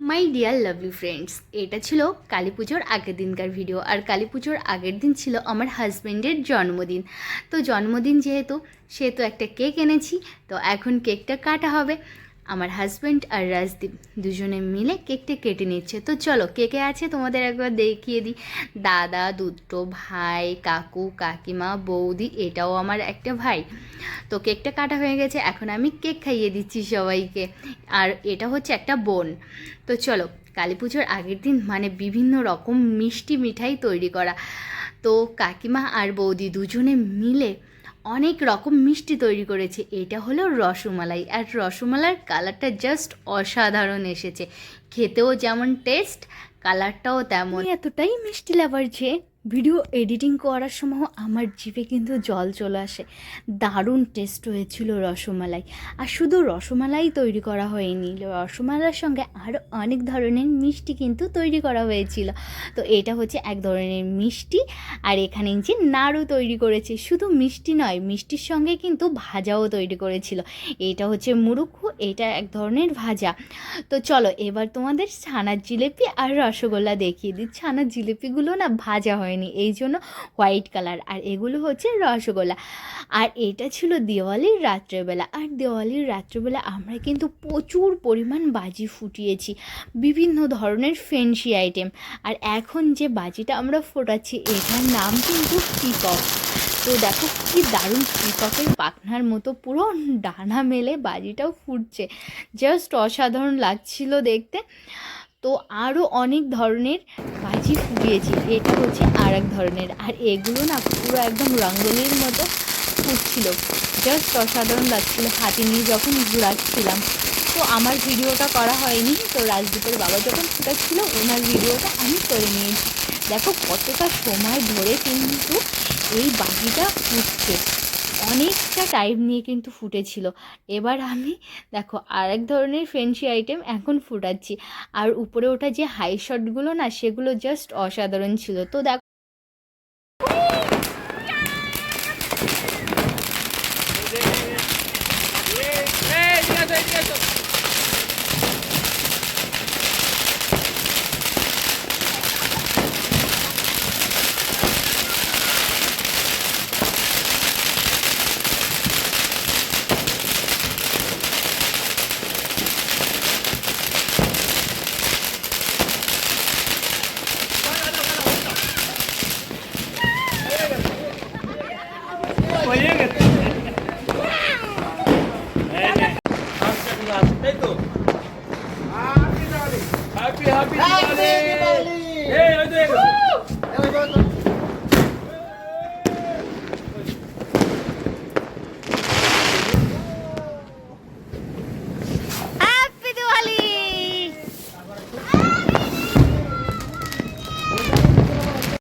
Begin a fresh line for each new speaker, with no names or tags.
My dear lovely friends এটা ছিল কালী পুজোর আগের দিনকার ভিডিও আর কালী পুজোর আগের দিন ছিল আমার হাজব্যান্ডের জন্মদিন। তো জন্মদিন যেহেতু, সেহেতু একটা কেক এনেছি, তো এখন কেকটা কাটা হবে। আমার হাজব্যান্ড আর রাজদীপ দুজনে মিলে কেকটা কেটে নিচ্ছে। তো চলো, কেকে আছে তোমাদের একবার দেখিয়ে দিই। দাদা দুটো ভাই, কাকু, কাকিমা, বৌদি, এটাও আমার একটা ভাই। তো কেকটা কাটা হয়ে গেছে, এখন আমি কেক খাইয়ে দিচ্ছি সবাইকে। আর এটা হচ্ছে একটা বোন। তো চলো, কালী পুজোর আগের দিন মানে বিভিন্ন রকম মিষ্টি মিঠাই তৈরি করা। তো কাকিমা আর বৌদি দুজনে মিলে অনেক রকম মিষ্টি তৈরি করেছে। এটা হলো রসমালাই। আর রসমালাইয়ের কালারটা জাস্ট অসাধারণ এসেছে। খেতেও যেমন টেস্ট কালারটাও তেমন। এতটাই মিষ্টি লাভার যে ভিডিও এডিটিং করার সময় আমার জিভে কিন্তু জল চলে আসে। দারুণ টেস্ট হয়েছিল রসমালাই। আর শুধু রসমালাই তৈরি করা হয়নি, রসমালাইয়ের সঙ্গে আরও অনেক ধরনের মিষ্টি কিন্তু তৈরি করা হয়েছিল। তো এটা হচ্ছে এক ধরনের মিষ্টি, আর এখানে যে নাড়ু তৈরি করেছে, শুধু মিষ্টি নয়, মিষ্টির সঙ্গে কিন্তু ভাজাও তৈরি করেছিল। এটা হচ্ছে মুরুক্ষু এটা এক ধরনের ভাজা। তো চলো, এবার তোমাদের ছানার জিলেপি আর রসগোল্লা দেখিয়ে দিই। ছানার জিলেপিগুলো না ভাজা হয়নি, এই জন্য হোয়াইট কালার, আর এগুলো হচ্ছে রসগোল্লা। আর এটা ছিল দেওয়ালির রাত্রেবেলা, আর দেওয়ালির রাত্রেবেলা আমরা কিন্তু প্রচুর পরিমাণ বাজি ফুটিয়েছি, বিভিন্ন ধরনের ফেন্সি আইটেম আর এখন যে বাজিটা আমরা ফোটাচ্ছি, এটার নাম কিন্তু পিকক তো দেখো কি দারুণ পিককের পাখনার মতো পুরো ডানা মেলে বাজিটাও ফুটছে জাস্ট অসাধারণ লাগছিল দেখতে। তো আরও অনেক ধরনের বাজি ফুটিয়েছি। এটা হচ্ছে আর এক ধরনের। আর এগুলো না পুরো একদম রঙ্গলির মতো ফুটছিল। জাস্ট অসাধারণ লাগছিল। হাতে নিয়ে যখন ঘুরাচ্ছিলাম। তো আমার ভিডিওটা করা হয়নি। তো রাজদীপের বাবা যখন ফুটাচ্ছিল, ওনার ভিডিওটা আমি করে নিয়েছি। দেখো কতটা সময় ধরে কিন্তু এই বাজিটা ফুটছে। অনেকটা টাইম নিয়ে কিন্তু ফুটেছিল এবার আমি দেখো আরেক ধরনের ফ্রেন্সি আইটেম এখন ফুটাচ্ছি আর উপরে ওঠা যে হাই শটগুলো না সেগুলো জাস্ট অসাধারণ ছিল তো দেখো
দিওয়ালি এই ওই দেখ